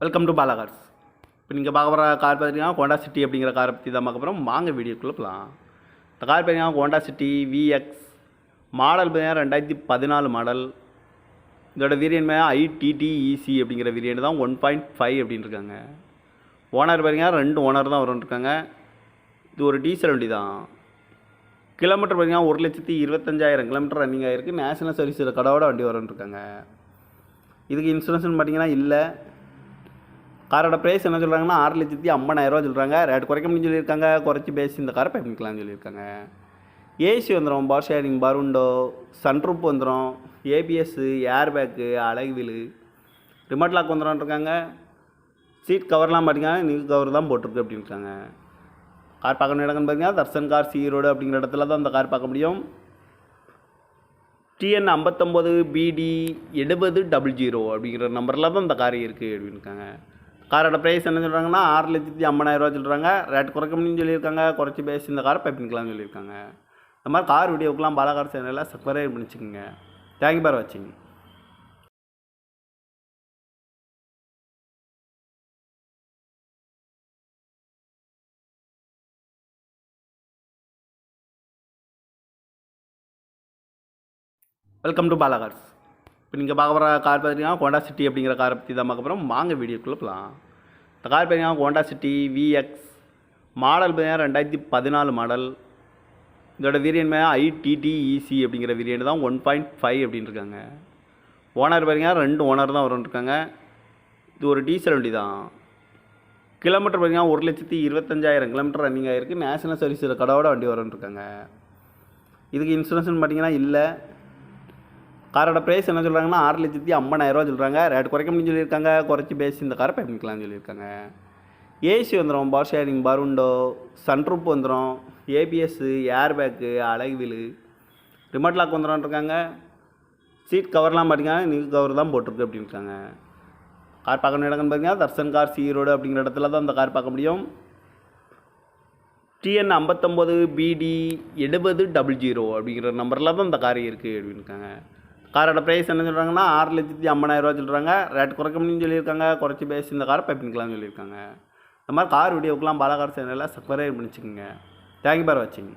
Welcome to Bala Cars இப்போ நீங்கள் பார்க்க போகிற கார் பார்த்தீங்கன்னா ஹோண்டா சிட்டி அப்படிங்கிற காரை பற்றி தான் பார்க்க போகிறோம் வாங்க வீடியோக்குள்ளே போகலாம் இந்த கார் பார்த்தீங்கன்னா ஹோண்டா சிட்டி விஎக்ஸ் மாடல் பார்த்தீங்கன்னா ரெண்டாயிரத்தி பதினாலு மாடல் இதோட வேரியன்ட் ஐடிடிஇசி அப்படிங்கிற வேரியன்ட் தான் ஒன் பாயிண்ட் ஃபைவ் அப்படின்னு இருக்காங்க. ஓனர் பார்த்தீங்கன்னா ரெண்டு ஓனர் தான் வரும் இருக்காங்க. இது ஒரு டீசல் வண்டி தான். கிலோமீட்டர் பார்த்தீங்கன்னா ஒரு லட்சத்தி இருபத்தஞ்சாயிரம் கிலோமீட்டர் ரன்னிங் ஆகிருக்கு நேஷனல் சர்வீஸில் கடவோட வண்டி வரும்னு இருக்காங்க. இதுக்கு இன்சூரன்ஸ்னு பார்த்தீங்கன்னா இல்லை. காரோட ப்ரைஸ் என்ன சொல்கிறாங்கன்னா ஆறு லட்சத்தி ஐம்பதாயிரரூவா சொல்கிறாங்க ரேட் குறைக்க முடியும்னு சொல்லியிருக்காங்க. குறைச்சி பேசி இந்த காரை பண்ணிக்கலாம்னு சொல்லியிருக்காங்க. ஏசி வந்துடும் பார் ஷேரிங் பருண்டோ சன்ரூப் வந்துடும் ஏபிஎஸ்ஸு ஏர் பேக்கு அழகுவிலு ரிமோட் லாக் வந்துடும் இருக்காங்க. சீட் கவர்லாம் பார்த்தீங்கன்னா நியூ கவர் தான் போட்டிருக்கு அப்படின்னு இருக்காங்க. கார் பார்க்கணும் இடங்கன்னு பார்த்தீங்கன்னா தர்சன் கார் சி ரோடு அப்படிங்கிற இடத்துல தான் அந்த கார் பார்க்க முடியும். டிஎன் ஐம்பத்தொம்போது பிடி எழுபது டபுள் ஜீரோ அப்படிங்கிற நம்பரில் தான் இந்த கார் இருக்குது அப்படின்னு இருக்காங்க. காரோட ப்ரைஸ் என்ன சொல்கிறாங்கன்னா ஆறு லட்சத்தி ஐம்பதாயிரரூவா சொல்கிறாங்க ரேட் குறைக்கணும்னு சொல்லியிருக்காங்க. குறைச்சி பேசி இந்த காரை பைப்பிங்கலாம்னு சொல்லியிருக்காங்க. இந்த மாதிரி கார் வீடியோக்கெலாம் பாலாகார் சேனலில் சப்ஸ்கிரைப் பண்ணிச்சுக்கோங்க. தேங்க்யூ பார் வாட்சிங் வெல்கம் டு பாலாகார்ஸ் இப்போ நீங்கள் பார்க்க போகிற கார் பார்த்தீங்கன்னா ஹோண்டா சிட்டி அப்படிங்கிற காரை பற்றி தான் பார்க்க போகிறோம் வாங்க வீடியோக்குள்ளே போகலாம் கார் பார்த்தீங்கன்னா ஹோண்டா சிட்டி விஎக்ஸ் மாடல் பார்த்தீங்கன்னா ரெண்டாயிரத்தி பதினாலு மாடல். இதோட வேரியன்ட் ஐடிடிஇசி அப்படிங்கிற வேரியன்ட் தான் ஒன் பாயிண்ட் ஃபைவ் அப்படின்னு இருக்காங்க. ஓனர் பார்த்தீங்கன்னா ரெண்டு ஓனர் தான் வரும்னு இருக்காங்க. இது ஒரு டீசல் வண்டி தான். கிலோமீட்டர் பார்த்தீங்கன்னா ஒரு லட்சத்தி இருபத்தஞ்சாயிரம் கிலோமீட்டர் ரன்னிங் ஆகிருக்கு நேஷனல் சர்வீஸில் கடவோட வண்டி வரும்னு இருக்காங்க. இதுக்கு இன்சூரன்ஸ்னு பார்த்தீங்கன்னா இல்லை. காரோட ப்ரைஸ் என்ன சொல்கிறாங்கன்னா ஆறு லட்சத்தி ஐம்பதாயிரரூவா சொல்கிறாங்க ரேட் குறைக்க முடியும்னு சொல்லியிருக்காங்க. குறைச்சி பேசி இந்த காரை பண்ணிக்கலாம்னு சொல்லியிருக்காங்க. ஏசி வந்துடும் பவர் ஷேரிங் பருண்டோ சன்ரூப் வந்துடும் ஏபிஎஸ்ஸு ஏர் பேக்கு அழகுவிலு ரிமோட் லாக் வந்துடும் இருக்காங்க. சீட் கவர்லாம் பார்த்தீங்கன்னா நியூ கவர் தான் போட்டிருக்கு அப்படின்னு இருக்காங்க கார் பார்க்கணும் இடங்கன்னு பார்த்தீங்கன்னா தர்சன் கார் சி ரோடு அப்படிங்கிற இடத்துல தான் அந்த கார் பார்க்க முடியும். டிஎன் ஐம்பத்தொம்போது பிடி எழுபது டபுள் ஜீரோ அப்படிங்கிற நம்பரில் தான் இந்த கார் இருக்குது அப்படின்னு இருக்காங்க காரோட ப்ரைஸ் என்ன சொல்கிறாங்கன்னா ஆறு லட்சத்தி ஐம்பதாயிரரூவா சொல்கிறாங்க ரேட் குறைக்க சொல்லியிருக்காங்க. குறைச்சி பேசி இந்த காரை பைப்பிங்கலாம்னு சொல்லியிருக்காங்க. இந்த மாதிரி கார் வீடியோக்கெலாம் பாலகார் சேனலில் சப்ஸ்கிரைப் பண்ணிச்சுக்கோங்க. தேங்க்யூ பார் வாட்சிங்